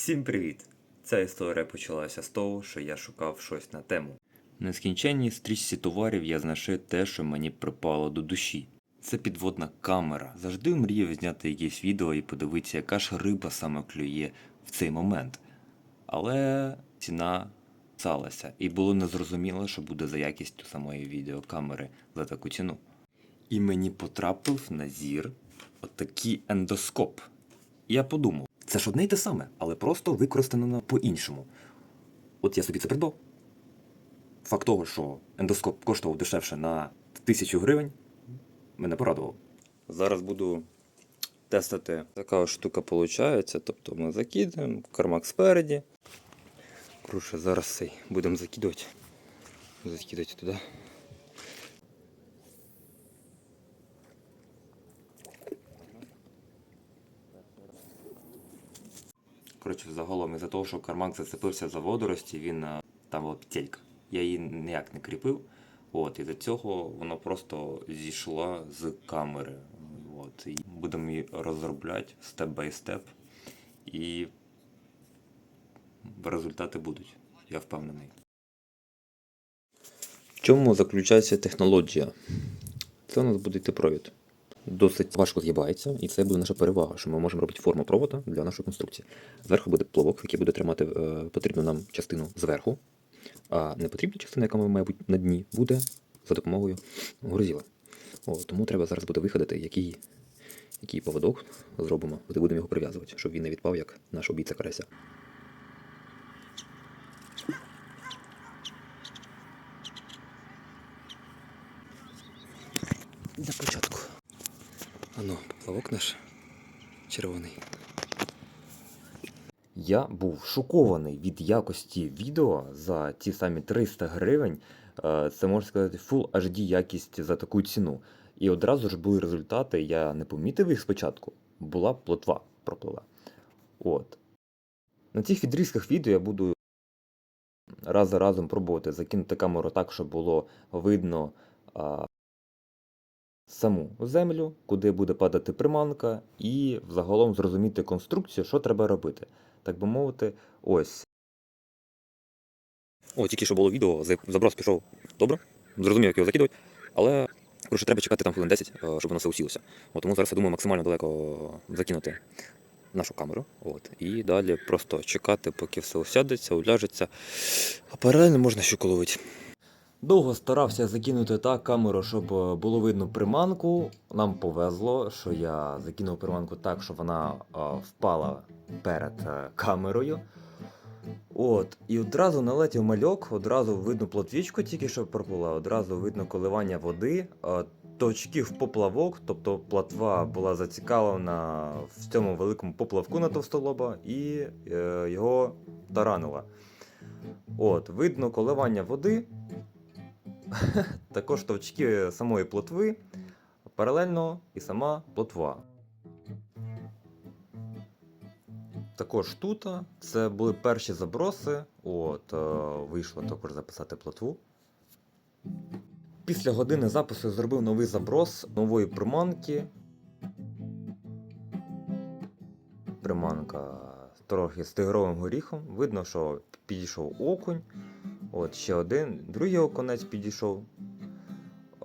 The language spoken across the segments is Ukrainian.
Всім привіт! Ця історія почалася з того, що я шукав щось на тему. На нескінченній стрічці товарів я знайшов те, що мені припало до душі. Це підводна камера. Завжди мріяв зняти якесь відео і подивитися, яка ж риба саме клює в цей момент. Але ціна писалася, і було незрозуміло, що буде за якістю самої відеокамери за таку ціну. І мені потрапив на зір отакий ендоскоп. Я подумав, це ж одне й те саме, але просто використано по-іншому. От я собі це придбав. Факт того, що ендоскоп коштував дешевше на тисячу гривень, мене порадував. Зараз буду тестити. Така штука виходить. Тобто ми закидаємо, кармак спереді. Коротше, зараз цей будемо закидувати. Закидати туди. Коротше, загалом, із-за того, що кармак зацепився за водорості, він е, там була петелька. Я її ніяк не кріпив. От, і до цього воно просто зійшло з камери. От, і будемо її розробляти степ бай степ. І результати будуть, я впевнений. В чому заключається технологія? Це у нас буде йти провід. Досить важко з'їбається, і це буде наша перевага, що ми можемо робити форму провода для нашої конструкції. Зверху буде плавок, який буде тримати е, потрібну нам частину зверху, а непотрібна частина, яка має бути на дні, буде за допомогою грузіла. О, тому треба зараз буде виходити, який, який поводок зробимо, куди будемо його прив'язувати, щоб він не відпав, як наш обійця карася. Для. Ано, плавок наш червоний. Я був шокований від якості відео за ті самі 300 гривень. Е, Це можна сказати Full HD якість за таку ціну. І одразу ж були результати, я не помітив їх спочатку. Була плотва проплила. От. На цих відрізках відео я буду раз за разом пробувати закинути камеру так, щоб було видно саму землю, куди буде падати приманка, і взагалом зрозуміти конструкцію, що треба робити. Так би мовити, ось. О, тільки що було відео, заброс пішов добре, зрозумів, як його закидувати, але коротше, треба чекати там хвилин 10, е, щоб воно все усілося. От, тому зараз я думаю максимально далеко закинути нашу камеру. От, і далі просто чекати, поки все усядеться, уляжеться. А паралельно можна ще ловити. Довго старався закинути так камеру, щоб е, було видно приманку. Нам повезло, що я закинув приманку так, щоб вона е, впала перед е, камерою. От, і одразу налетів мальок, одразу видно плотвічку, тільки що проплила, одразу видно коливання води, е, точки в поплавок, тобто платва була зацікавлена в цьому великому поплавку на товстолоба і його таранила. От, видно коливання води, також товчки самої плотви, паралельно і сама плотва. Також тут це були перші заброси. От, е, вийшло також записати плотву. Після години запису зробив новий заброс нової приманки. Приманка трохи з тигровим горіхом. Видно, що підійшов окунь. От ще один, другий окунець підійшов.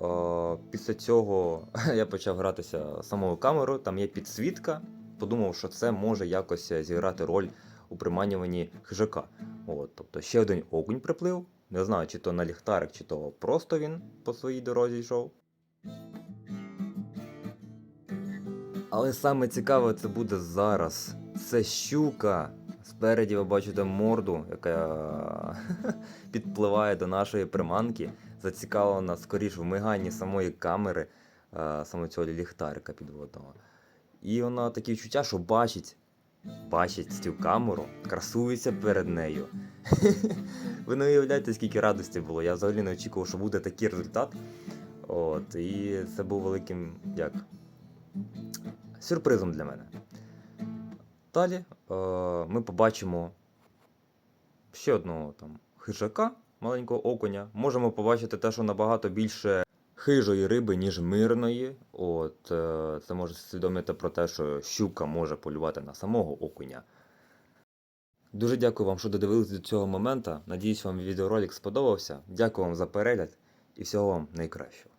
Е, Після цього я почав гратися самою камерою, там є підсвітка. Подумав, що це може якось зіграти роль у приманюванні хижака. От, тобто ще один окунь приплив. Не знаю, чи то на ліхтарик, чи то просто він по своїй дорозі йшов. Але саме цікаве це буде зараз. Це щука. Спереді ви бачите морду, яка підпливає до нашої приманки, зацікавлена скоріш в миганні самої камери, е, саме цього ліхтарика підводного. І вона таке відчуття, що бачить, бачить цю камеру, красується перед нею. Ви не уявляєте, скільки радості було. Я взагалі не очікував, що буде такий результат. От, і це був великим як сюрпризом для мене. Далі е, ми побачимо ще одного там хижака, маленького окуня. Можемо побачити те, що набагато більше хижої риби, ніж мирної. От, е, це може свідомити про те, що щука може полювати на самого окуня. Дуже дякую вам, що додивились до цього моменту. Надіюсь, вам відеоролик сподобався. Дякую вам за перегляд і всього вам найкращого.